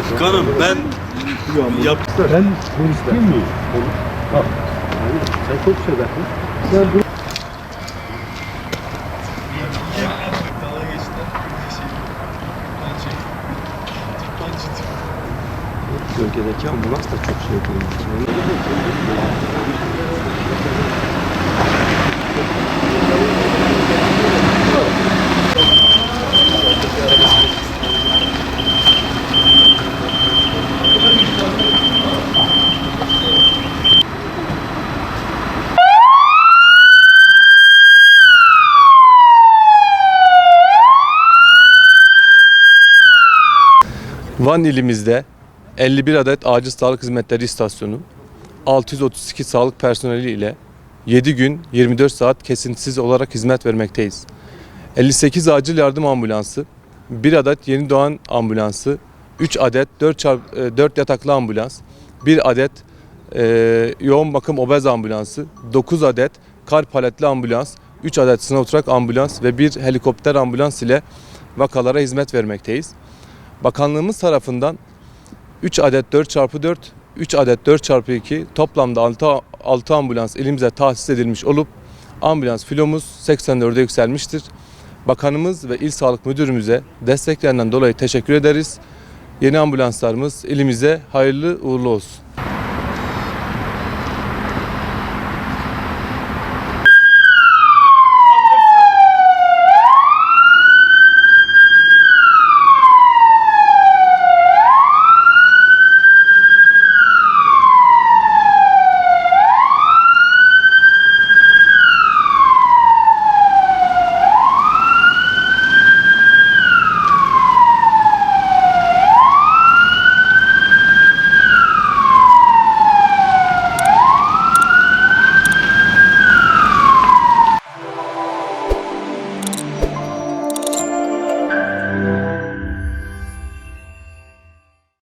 Başkanım ben yap Ben polis değil miyim? Bak. Sen çok seversin. Sen bu Bölgedeki ambulans da çok şey yapıyor. Van ilimizde 51 adet acil sağlık hizmetleri istasyonu, 632 sağlık personeli ile 7 gün 24 saat kesintisiz olarak hizmet vermekteyiz. 58 acil yardım ambulansı, 1 adet yeni doğan ambulansı, 3 adet 4, çarp, 4 yataklı ambulans, 1 adet e, yoğun bakım obez ambulansı, 9 adet kar paletli ambulans, 3 adet sınav ambulans ve 1 helikopter ambulans ile vakalara hizmet vermekteyiz. Bakanlığımız tarafından 3 adet 4x4, 3 adet 4x2 toplamda 6, 6 ambulans elimize tahsis edilmiş olup ambulans filomuz 84'e yükselmiştir. Bakanımız ve İl Sağlık Müdürümüze desteklerinden dolayı teşekkür ederiz. Yeni ambulanslarımız ilimize hayırlı uğurlu olsun.